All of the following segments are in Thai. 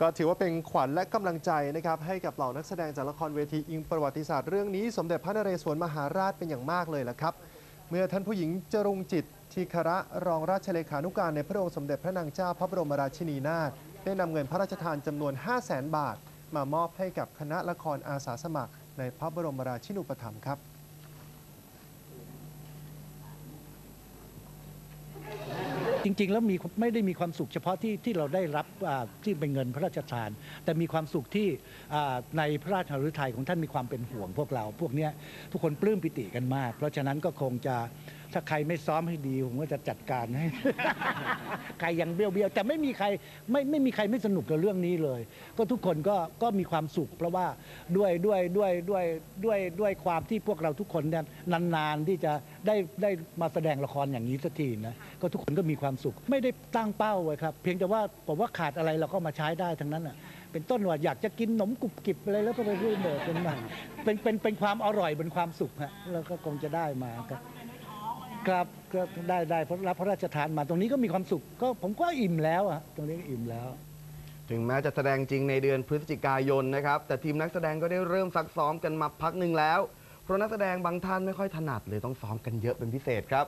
ก็ถือว่าเป็นขวัญและกำลังใจนะครับให้กับเหล่านักแสดงจากละครเวทีอิงประวัติศาสตร์เรื่องนี้ สมเด็จพระนเรศวรมหาราชเป็นอย่างมากเลยละครับ เมื่อท่านผู้หญิงจรุงจิตทีคระรองราชเลขานุการในพระองค์สมเด็จพระนางเจ้าพระบรมราชินีนาถได้นำเงินพระราชทานจำนวน 5 0 0แสนบาท มามอบให้กับคณะละครอาสาสมัคร ในพระบรมราชินูปถัมภ์ครับ จริง ๆ แล้วมีไม่ได้มีความสุขเฉพาะที่ที่เราได้รับที่เป็นเงินพระราชทาน แต่มีความสุขที่ในพระราชหฤทัยของท่านมีความเป็นห่วงพวกเรา พวกเนี้ยทุกคนปลื้มปิติกันมาก เพราะฉะนั้นก็คงจะ ถ้าใครไม่ซ้อมให้ดีผมก็จะจัดการให้ ใครยังเบี้ยวเบี้ยวๆแต่ไม่มีใครไม่ไม่มีใครไม่สนุกกับเรื่องนี้เลย ก็ทุกคนก็ก็มีความสุข เพราะว่าด้วยด้วยด้วยด้วยด้วยด้วยความที่พวกเราทุกคนเนี่ยนานๆที่จะได้ได้มาแสดงละครอย่างนี้สักทีนะก็ทุกคนก็มีความสุข ไม่ได้ตั้งเป้าไว้ครับ เพียงแต่ว่าผมว่าขาดอะไรเราก็มาใช้ได้ทั้งนั้นอะเป็นต้นว่าอยากจะกินขนมกรุบกริบอะไรแล้วก็ไปรื่นเบิดเป็นเป็นเป็นเป็นความอร่อยเป็นความสุขฮะแล้วก็คงจะได้มาครับ ครับก็ได้ได้เพราะรับพระราชทานมาตรงนี้ก็มีความสุขก็ผมก็อิ่มแล้วอะตรงนี้ก็อิ่มแล้ว ถึงแม้จะแสดงจริงในเดือนพฤศจิกายนนะครับ แต่ทีมนักแสดงก็ได้เริ่มซักซ้อมกันมาพักหนึ่งแล้ว เพราะนักแสดงบางท่านไม่ค่อยถนัดเลยต้องซ้อมกันเยอะเป็นพิเศษครับ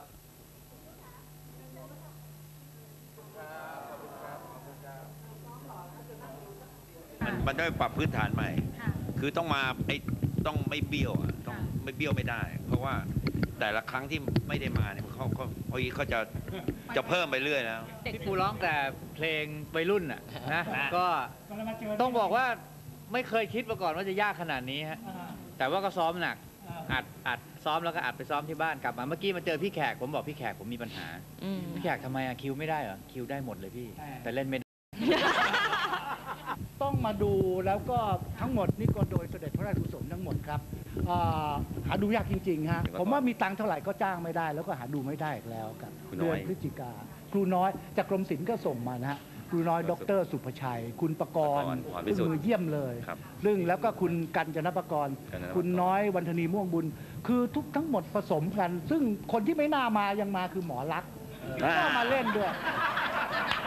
มันมันต้องปรับพื้นฐานใหม่ คือต้องมาไอ้ต้องไม่เบี้ยวอะต้องไม่เบี้ยวไม่ได้ เพราะว่า แต่ละครั้งที่ไม่ได้มาเนี่ยเขาเขาเขาเขาจะจะเพิ่มไปเรื่อยแล้วที่ครูร้องแต่เพลงวัยรุ่นน่ะนะ ก็ต้องบอกว่าไม่เคยคิดมาก่อนว่าจะยากขนาดนี้ฮะ แต่ว่าก็ซ้อมหนัก อัดอัดซ้อมแล้วก็อัดไปซ้อมที่บ้านกลับมา เมื่อกี้มาเจอพี่แขกผมบอกพี่แขกผมมีปัญหา อืม พี่แขกทำไมอะคิวไม่ได้เหรอ คิวได้หมดเลยพี่ แต่เล่นไม่ได้ ต้องมาดูแล้วก็ทั้งหมดนี่ก็โดยเสด็จพระราชกุศลทั้งหมดครับ อ่าหาดูยากจริงๆฮะเดี๋ยวก่อนผมว่ามีตังค์เท่าไหร่ก็จ้างไม่ได้ แล้วก็หาดูไม่ได้อีกแล้วครับครูน้เดืออยนพฤศจิกาครูน้อยจากกรมศิลป์ก็ส่งมานะฮะครูน้อยดรสุภชัย คุณประกรณ์ประกรณ์หวานพิซึ่งสุทธิ์มือเยี่ยมเลยครับซึ่งแล้วก็คุณกัญจนประกรณ์กัญจนประกรณ์ คุณน้อยวันธนีม่วงบุญ คือทุกทั้งหมดผสมกัน ซึ่งคนที่ไม่น่ามายังมาคือหมอรักษณ์ ก็มาเล่นด้วย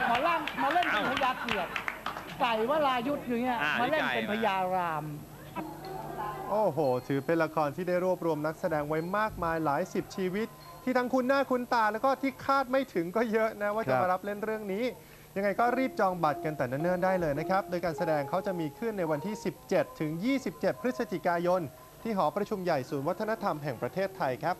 หมอรักษณ์มาเล่นเป็นพญาเกียรติไก่วรายุทธ์อย่างเงี้ย อ่ามาเล่นไก่เป็นมาพญาราม โอ้โห ถือเป็นละครที่ได้รวบรวมนักแสดงไว้มากมายหลายสิบชีวิต ที่ทั้งคุณหน้าคุณตาแล้วก็ที่คาดไม่ถึงก็เยอะนะว่าจะมารับเล่นเรื่องนี้ ยังไงก็รีบจองบัตรกันแต่เนิ่นๆได้เลยนะครับ โดยการแสดงเขาจะมีขึ้นในวันที่ 17 ถึง 27 พฤศจิกายน ที่หอประชุมใหญ่ศูนย์วัฒนธรรมแห่งประเทศไทยครับ